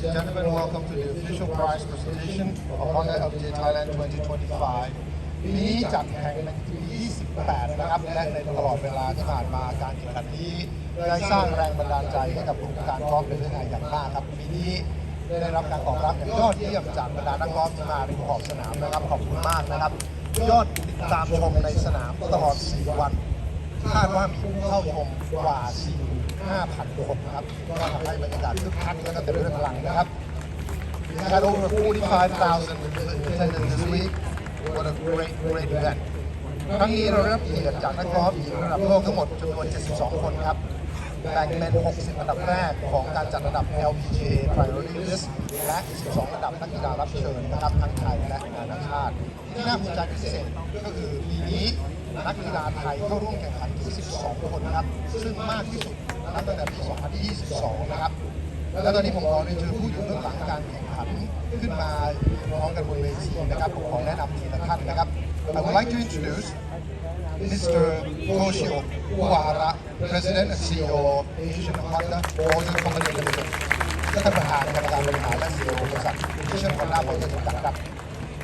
Ladies and gentlemen, welcome to the official prize presentation of Honda LPGA Thailand 2025 ปีนี้จัดแข่งในปีที่28นะครับและในตลอดเวลาที่ผ่านมาการแข่งขันนี้ได้สร้างแรงบันดาลใจให้กับวงการกอล์ฟในประเทศไทยอย่างมากครับปีนี้ได้รับการตอบรับอย่างยอดเยี่ยมจากบรรดานักกอล์ฟที่มาในขอบสนามนะครับขอบคุณมากนะครับ ยอดติดตามชมในสนามตลอด 4 วัน คาดว่ามีผู้เข้าชมกว่า 45,000 คนนะครับก็ทำให้บรรยากาศคึกคักและก็เต็มไปด้วยพลังนะครับ We had over 45,000 attendance this week. What a great, great event. ครั้งนี้เราได้รับเกียรติจากนักกอล์ฟหญิงระดับโลกทั้งหมดจำนวน 72 คนครับ แบ่งเป็น 60 อันดับแรกของการจัดระดับ LPGA Priority List และ 12 ระดับนักกีฬารับเชิญนะครับทั้งไทยและนานาชาติ ที่น่าภูมิใจพิเศษก็คือปีนี้ นักกีฬาไทยเข้าร่วมแข่งขันถึง 12 คนนะครับ ซึ่งมากที่สุดนับตั้งแต่ปี 2022 นะครับ แล้วตอนนี้ผมขอเรียนเชิญผู้อยู่เบื้องหลังการแข่งขันขึ้นมาพร้อมกันบนเวทีนะครับผมขอแนะนำทีละท่านนะครับ I would like to introduce Mr. Toshio Uehara, President and CEO of Asian Honda Motor Company Limited และท่านประธานกรรมการบริหารและ CEO บริษัท Asian Honda Motor จำกัดครับ